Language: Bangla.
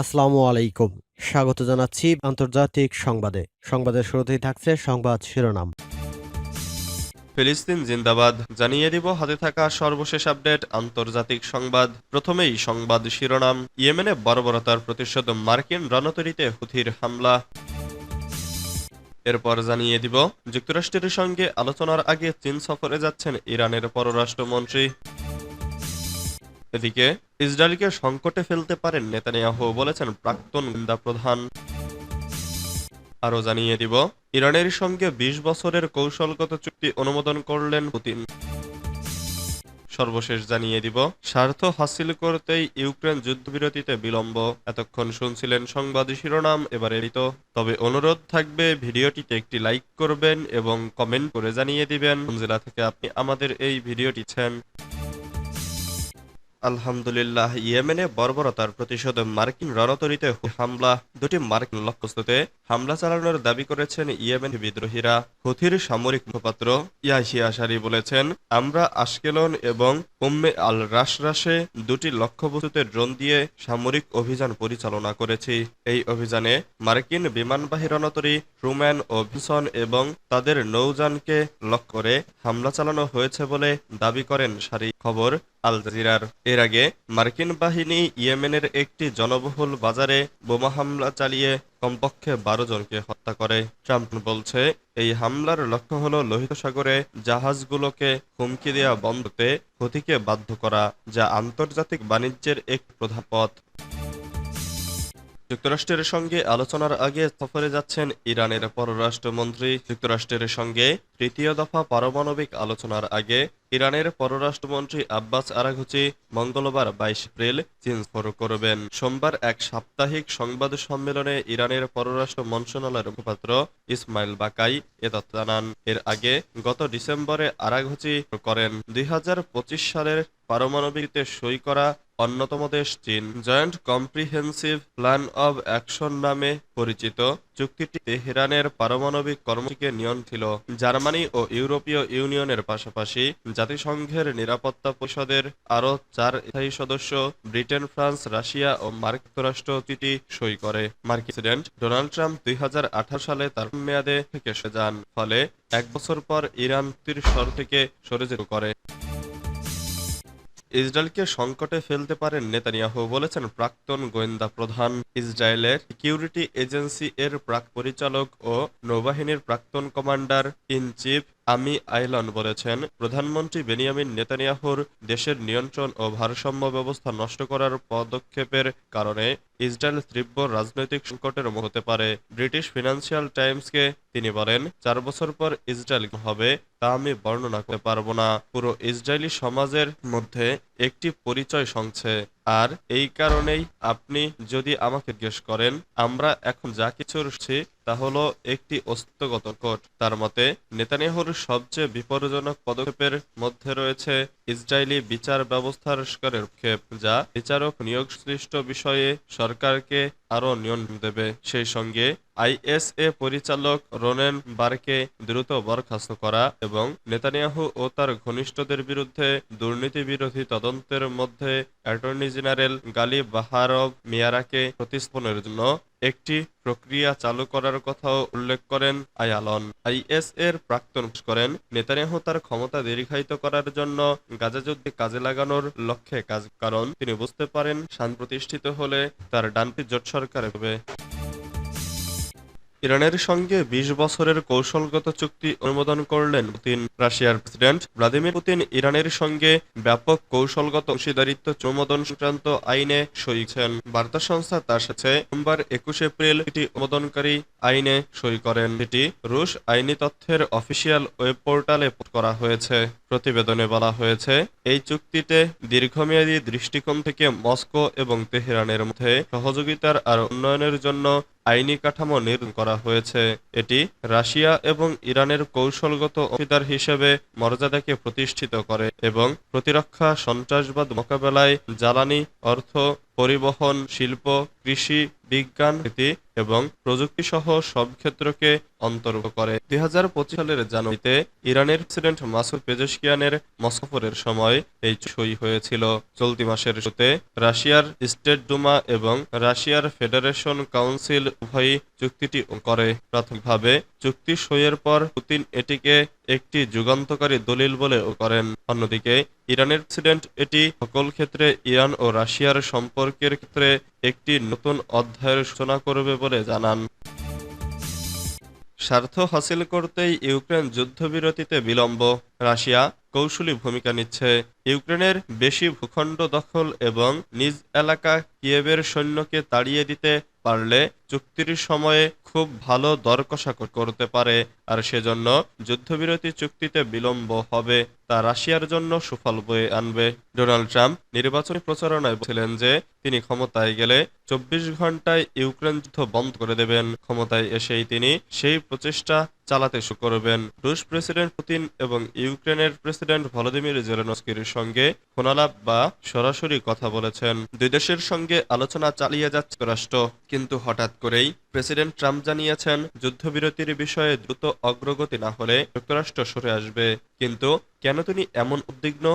আসসালামু আলাইকুম। স্বাগত জানাচ্ছি আন্তর্জাতিক সংবাদে। সংবাদের শুরুতেই থাকছে সংবাদ শিরোনাম। ফিলিস্তিন জিন্দাবাদ, জানিয়ে দিব হাতে থাকা সর্বশেষ আপডেট, আন্তর্জাতিক সংবাদ। প্রথমেই সংবাদ শিরোনাম, ইয়েমেনে বর্বরতার প্রতিশোধ, মার্কিন রণতরীতে হুথির হামলা। এরপর জানিয়ে দিব, যুক্তরাষ্ট্রের সঙ্গে আলোচনার আগে চীন সফরে যাচ্ছেন ইরানের পররাষ্ট্রমন্ত্রী। এদিকে ইসরায়েলকে সংকটে ফেলতে পারেন নেতানিয়াহু বলেছেন প্রাক্তন গোয়েন্দা প্রধান। আরও জানিয়ে দিব, ইরানের সঙ্গে ২০ বছরের কৌশলগত চুক্তি অনুমোদন করলেন পুতিন। সর্বশেষ জানিয়ে দিব, স্বার্থ হাসিল করতেই ইউক্রেন যুদ্ধবিরতিতে বিলম্ব। এতক্ষণ শুনছিলেন সংবাদ শিরোনাম, এবার তবে অনুরোধ থাকবে, ভিডিওটিতে একটি লাইক করবেন এবং কমেন্ট করে জানিয়ে দিবেন। জেলা থেকে আপনি আমাদের এই ভিডিওটি ছেন আলহামদুলিল্লাহ, ইয়েমেনে বর্বরতার প্রতিশোধ মার্কিন রণতরিতে হামলা। দুটি মার্কিন লক্ষ্যস্তুতে হামলা চালানোর দাবি করেছেন ইয়েমেন বিদ্রোহীরা। হুথির সামরিক মুখপাত্র ইয়াহিয়া আশারি বলেছেন, আমরা আশকেলন এবং উম্মে আল রাশরাশে দুটি লক্ষ্যবস্তুতে ড্রোন দিয়ে সামরিক অভিযান পরিচালনা করেছি। এই অভিযানে মার্কিন বিমানবাহী রণতরী, ট্রুম্যান ও ভিসন এবং তাদের নৌযানকে লক্ষ্য করে হামলা চালানো হয়েছে বলে দাবি করেন সারি খবর আল জাজিরার। এর আগে মার্কিন বাহিনী ইয়েমেনের একটি জনবহুল বাজারে বোমা হামলা চালিয়ে কমপক্ষে বারো জনকে হত্যা করে। ট্রাম্প বলছে, এই হামলার লক্ষ্য হল লোহিত সাগরে জাহাজগুলোকে হুমকি দেওয়া বন্ধতে ক্ষতিকে বাধ্য করা, যা আন্তর্জাতিক বাণিজ্যের এক প্রধান পথ। যুক্তরাষ্ট্রের সঙ্গে আলোচনার আগে সফরে যাচ্ছেন ইরানের পররাষ্ট্রমন্ত্রী। যুক্তরাষ্ট্রের সঙ্গে তৃতীয় দফা পারমাণবিক আলোচনার আগে ইরানের পররাষ্ট্রমন্ত্রী আব্বাস আরাঘুচি মঙ্গলবার বাইশ এপ্রিল চীন সফর করবেন। সোমবার এক সাপ্তাহিক সংবাদ সম্মেলনে ইরানের পররাষ্ট্র মন্ত্রণালয়ের মুখপাত্র ইসমাইল বাকাই এ তথ্য জানান। এর আগে গত ডিসেম্বরে আরাঘুচি করেন। দুই হাজার পঁচিশ সালের পারমাণবিকতে সই করা অন্যতম দেশ চীন। Joint comprehensive plan of action নামে পরিচিত চুক্তিটি তেহরানের পারমাণবিক কর্মসূচিকে নিয়ন্ত্রণ ছিল জার্মানি ও ইউরোপীয় ইউনিয়নের পাশাপাশি জাতিসংঘের নিরাপত্তা পরিষদের আরও চার স্থায়ী সদস্য ব্রিটেন, ফ্রান্স, রাশিয়া ও মার্ক যুক্তরাষ্ট্র চুক্তি সই করে। মার্কিন প্রেসিডেন্ট ডোনাল্ড ট্রাম্প দুই হাজার আঠারো সালে তার মেয়াদে থেকে যান, ফলে এক বছর পর ইরান স্বর থেকে সরে যেতে করে ইসরায়েলকে সংকটে ফেলতে পারেন নেতানিয়াহু বলেছেন প্রাক্তন গোয়েন্দা প্রধান ইসরায়েলের সিকিউরিটি এজেন্সি এর প্রাক পরিচালক ও নৌবাহিনীর প্রাক্তন কমান্ডার ইন চিফ আমি আইলন বলেছেন, প্রধানমন্ত্রী বেনিয়ামিন নেতানিয়াহুর দেশের নিয়ন্ত্রণ ও ভারসাম্য ব্যবস্থা নষ্ট করার পদক্ষেপের কারণে ইসরায়েল তীব্র রাজনৈতিক সংকটের হতে পারে। ব্রিটিশ ফিনান্সিয়াল টাইমসকে তিনি বলেন, চার বছর পর ইসরায়েল হবে তা আমি বর্ণনা করতে পারব না। পুরো ইসরায়েলি সমাজের মধ্যে একটি পরিচয় সংছে আর এই কারণেই আপনি যদি আমাকে জিজ্ঞেস করেন, আমরা এখন যা কিছু রয়েছি তা হলো একটি অস্তিত্বগত কোট তার মতে, নেতানিয়াহুর সবচেয়ে বিপজ্জনক পদক্ষেপের মধ্যে রয়েছে ইসরায়েলি বিচার ব্যবস্থার সংস্কারের ক্ষেপ যা বিচারক নিয়োগ সৃষ্ট বিষয়ে সরকারকে আরও নিয়ন্ত্রণ দেবে। সেই সঙ্গে আইএসএ পরিচালক রোনেন বারকে দ্রুত বরখাস্ত করা এবং নেতানিয়াহু ও তার ঘনিষ্ঠদের বিরুদ্ধে দুর্নীতি বিরোধী তদন্তের মধ্যে অ্যাটর্নি জেনারেল গালি বাহারব মিয়ারাকে প্রতিস্থাপনের জন্য একটি প্রক্রিয়া চালু করার কথাও উল্লেখ করেন আয়ালন। আইএস এর প্রাক্তন করেন, নেতানিয়াহু তার ক্ষমতা দীর্ঘায়িত করার জন্য গাজা যুদ্ধে কাজে লাগানোর লক্ষ্যে কাজ, কারণ তিনি বুঝতে পারেন শান প্রতিষ্ঠিত হলে তার ডানপি জোট সরকার হবে। ইরানের সঙ্গে ২০ বছরের কৌশলগত চুক্তি অনুমোদন করলেন পুতিন। রাশিয়ার প্রেসিডেন্ট ভ্লাদিমির পুতিন ইরানের সঙ্গে ব্যাপক কৌশলগত অংশীদারিত্ব অনুমোদন সংক্রান্ত আইনে সইছেন বার্তা সংস্থা তার সাথে সোমবার একুশ এপ্রিল এটি অনুমোদনকারী আইনে সই করেন। এটি রুশ আইনি তথ্যের অফিসিয়াল ওয়েব পোর্টালে করা হয়েছে। প্রতিবেদনে বলা হয়েছে, এই চুক্তিতে দীর্ঘমেয়াদী দৃষ্টিকোণ থেকে মস্কো এবং তেহরানের মধ্যে সহযোগিতার আর উন্নয়নের জন্য আইনি কাঠামো নির্মাণ করা হয়েছে। এটি রাশিয়া এবং ইরানের কৌশলগত অংশীদার হিসেবে মর্যাদাকে প্রতিষ্ঠিত করে এবং প্রতিরক্ষা, সন্ত্রাসবাদ মোকাবেলায় জ্বালানি, অর্থ, পরিবহন, শিল্প, কৃষি, বিজ্ঞান এবং প্রযুক্তি সহ সব ক্ষেত্রকে অন্তর্ভুক্ত করে। দুই সালের জানুয়ারিতে ইরানের প্রেসিডেন্ট মাসুদ পেজেশকিয়ানের মসফরের সময় এই সই হয়েছিল। চলতি মাসের শুতে রাশিয়ার স্টেট ডুমা এবং রাশিয়ার ফেডারেশন কাউন্সিল উভয়ই চুক্তিটি করে। প্রাথমিকভাবে চুক্তি সইয়ের পর পুতিন এটিকে একটি যুগান্তকারী দলিল বলে করেন। অন্যদিকে, ইরানের প্রেসিডেন্ট এটি সকল ক্ষেত্রে ইরান ও রাশিয়ার সম্পর্কের ক্ষেত্রে একটি নতুন অধ্যায়ের সূচনা করবে বলে জানান। স্বার্থ হাসিল করতেই ইউক্রেন যুদ্ধবিরতিতে বিলম্ব। রাশিয়া কৌশলী ভূমিকা নিচ্ছে। ইউক্রেনের বেশি ভূখণ্ড দখল এবং নিজ এলাকা কিয়েভের সৈন্যকে তাড়িয়ে দিতে পারলে চুক্তির সময়ে খুব ভালো দর কষাকট করতে পারে। আর সেজন্য যুদ্ধবিরতি চুক্তিতে বিলম্ব হবে। তা রাশিয়ার জন্য সুফল বয়ে আনবে। ডোনাল্ড ট্রাম্প নির্বাচনী প্রচারণায় বলছিলেন যে তিনি ক্ষমতায় গেলে চব্বিশ ঘন্টায় ইউক্রেন যুদ্ধ বন্ধ করে দেবেন। ক্ষমতায় এসেই তিনি সেই প্রচেষ্টা চালাতে শুরু করবেন। রুশ প্রেসিডেন্ট পুতিন এবং ইউক্রেনের প্রেসিডেন্ট ভলোদিমির জেলেনস্কির সঙ্গে ফোনালাপ বা সরাসরি কথা বলেছেন। দুই দেশের সঙ্গে আলোচনা চালিয়ে যাচ্ছে রাষ্ট্র। কিন্তু হঠাৎ করেই প্রেসিডেন্ট ট্রাম্প জানিয়েছেন, যুদ্ধবিরতির বিষয়ে দ্রুত অগ্রগতি না হলে যুক্তরাষ্ট্র সরে আসবে। কিন্তু কেন তিনি এমন উদ্বিগ্ন?